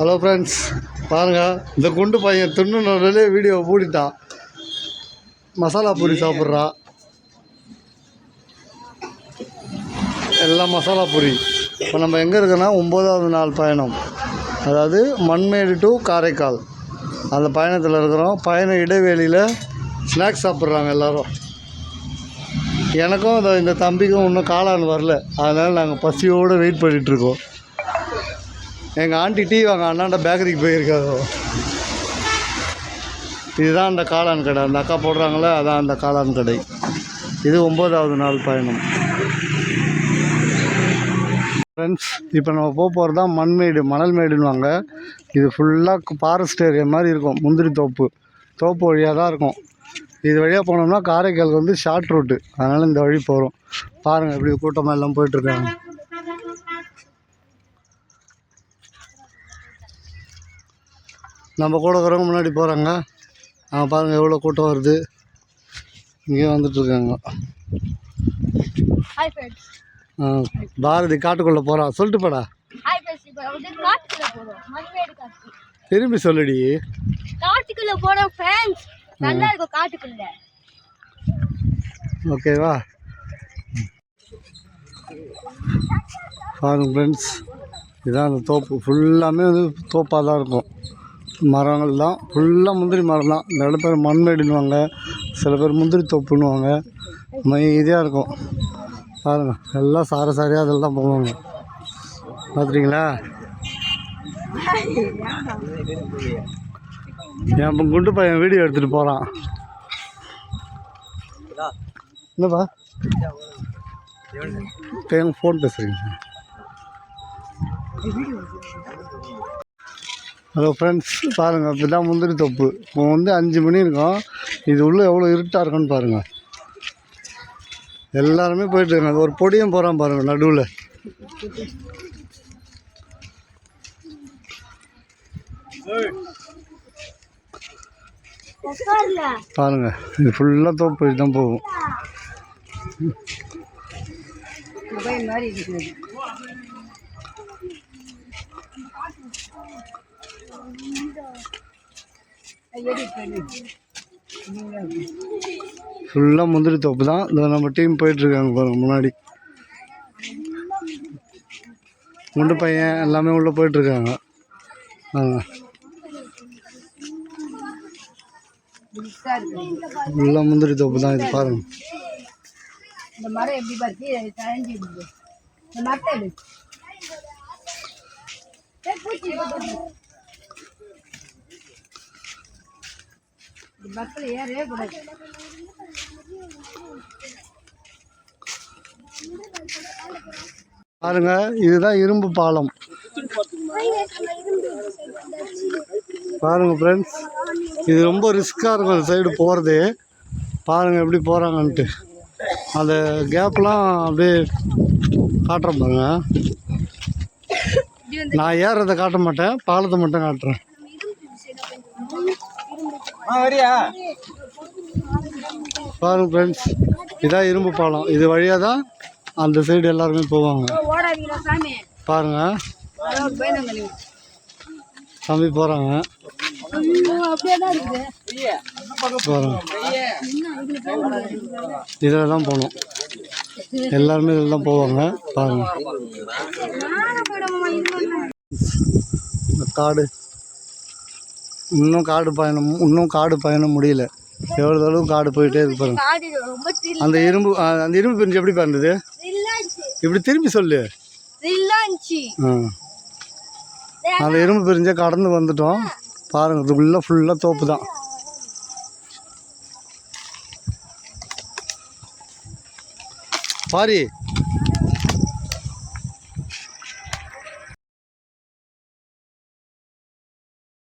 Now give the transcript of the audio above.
Hello friends பாருங்கள் இந்த குண்டு பையன் தின்னுனே வீடியோ மூடிட்டான். மசாலா பூரி சாப்பிட்றா. எல்லாம் மசாலா பூரி இப்போ நம்ம எங்கே இருக்கோன்னா ஒம்போதாவது நாள் பயணம். அதாவது மண்மேடு டு காரைக்கால். அந்த பயணத்தில் இருக்கிறோம். பயண இடைவெளியில் ஸ்நாக்ஸ் சாப்பிட்றாங்க எல்லோரும். எனக்கும் இந்த தம்பிக்கும் இன்னும் காளான் வரல. அதனால் நாங்கள் பசியோடு வெயிட் பண்ணிகிட்ருக்கோம் எங்கள் ஆண்டி டீ வாங்க அண்ணாண்ட பேக்கரிக்கு போயிருக்காதோ இதுதான் அந்த காளான் கடை. அந்த அக்கா போடுறாங்களே அதான் அந்த காளான் கடை. இது ஒம்போதாவது நாள் பயணம். ஃப்ரெண்ட்ஸ் இப்போ நம்ம போக போகிறது தான் மண்மேடு. மணல் மேடுன்னுவாங்க. இது ஃபுல்லாக ஃபாரஸ்ட் ஏரியா மாதிரி இருக்கும். முந்திரி தோப்பு. தோப்பு வழியாக தான் இருக்கும். இது வழியாக போனோம்னா காரைக்காலுக்கு வந்து ஷார்ட் ரூட்டு அதனால் இந்த வழி போகிறோம் பாருங்கள் எப்படி கூட்டமாக எல்லாம் போயிட்டுருக்காங்க நம்ம கூட இருக்கிறவங்க முன்னாடி போகிறாங்க அவங்க பாருங்கள் எவ்வளோ கூட்டம் வருது. இங்கே வந்துட்டுருக்காங்க. பாரதி காட்டுக்குள்ளே போகிறான் சொல்லிட்டு போடா. திரும்பி சொல்லுடி. காட்டுக்குள்ள போறோம் ஃப்ரெண்ட்ஸ் நல்லா இருக்கும் காட்டுக்குள்ள. ஓகேவா பாருங்க ஃப்ரெண்ட்ஸ் இதான் அந்த தோப்பு. ஃபுல்லாமே வந்து தோப்பாக தான் இருக்கும். மரங்கள் தான் ஃபுல்லாக முந்திரி மரம் தான் நிறைய பேர் மண்மேடுன்னுவாங்க சில பேர் முந்திரி தோப்புன்னுவாங்க. மைதியாக இருக்கும். பாருங்கள் எல்லாம் சார சாரியாக அதில் தான் போவாங்க. பார்த்துட்டிங்களா என் குண்டு பையன் வீடியோ எடுத்துகிட்டு போகிறான் என்னப்பா? எங்கள் ஃபோன் பேசுகிறீங்க ஹலோ ஃப்ரெண்ட்ஸ் பாருங்கள் இப்போ தான் முந்திரி தொப்பு. இப்போ வந்து அஞ்சு மணி இருக்கும் இது உள்ளே எவ்வளோ இருட்டாக இருக்குன்னு பாருங்கள் எல்லாருமே போயிட்டு இருக்காங்க. ஒரு பொடியும் போகிறான் பாருங்கள் நடுவில். பாருங்கள் இது ஃபுல்லாக தோப்பு தான் போகும். ஃபுல்லாக முந்திரி தோப்பு தான். இந்த நம்ம டீம் போயிட்டுருக்காங்க பாருங்க முன்னாடி. முண்டு பையன் எல்லாமே உள்ளே போயிட்டுருக்காங்க. ஃபுல்லாக முந்திரி தோப்பு தான் இது பாருங்க. இந்த மரம் எப்படி பார்த்து தழைஞ்சி இந்த மரத்தை பஸ்ஸில் ஏறவே கூடாது. பாருங்க இதுதான் இரும்பு பாலம். பாருங்க ஃப்ரெண்ட்ஸ் இது ரொம்ப ரிஸ்க்காக இருக்கும் அந்த சைடு போகிறது பாருங்க எப்படி போகிறாங்கன்ட்டு அந்த கேப்லாம் அப்படியே காட்டுறேன் பாருங்க. நான் ஏறுறதை காட்ட மாட்டேன் பாலத்தை மட்டும் காட்டுறேன். பாருங்க ஃப்ரெண்ட்ஸ் இதான் இரும்பு பாலம். இது வழியாக தான் அந்த சைடு எல்லாருமே போவாங்க. பாருங்க. தம்பி போகிறாங்க அப்படியே தான் இருக்குது. போகிறாங்க இதில் தான் போகணும் எல்லாருமே இதில் தான் போவாங்க. பாருங்க. இந்த காடு. இன்னும் காடு பயணம் இன்னும் காடு பயணம் முடியல. எவ்வளோ அளவு காடு போயிட்டே இருக்கு பாருங்க. அந்த இரும்பு அந்த இரும்பு பிரிஞ்சு எப்படி த்ரில்லாச்சு இப்படி திரும்பி சொல்லு. அந்த இரும்பு பிரிஞ்ச கடந்து வந்துட்டோம். பாருங்க இதுக்குள்ளே ஃபுல்லாக தோப்பு தான். பாரி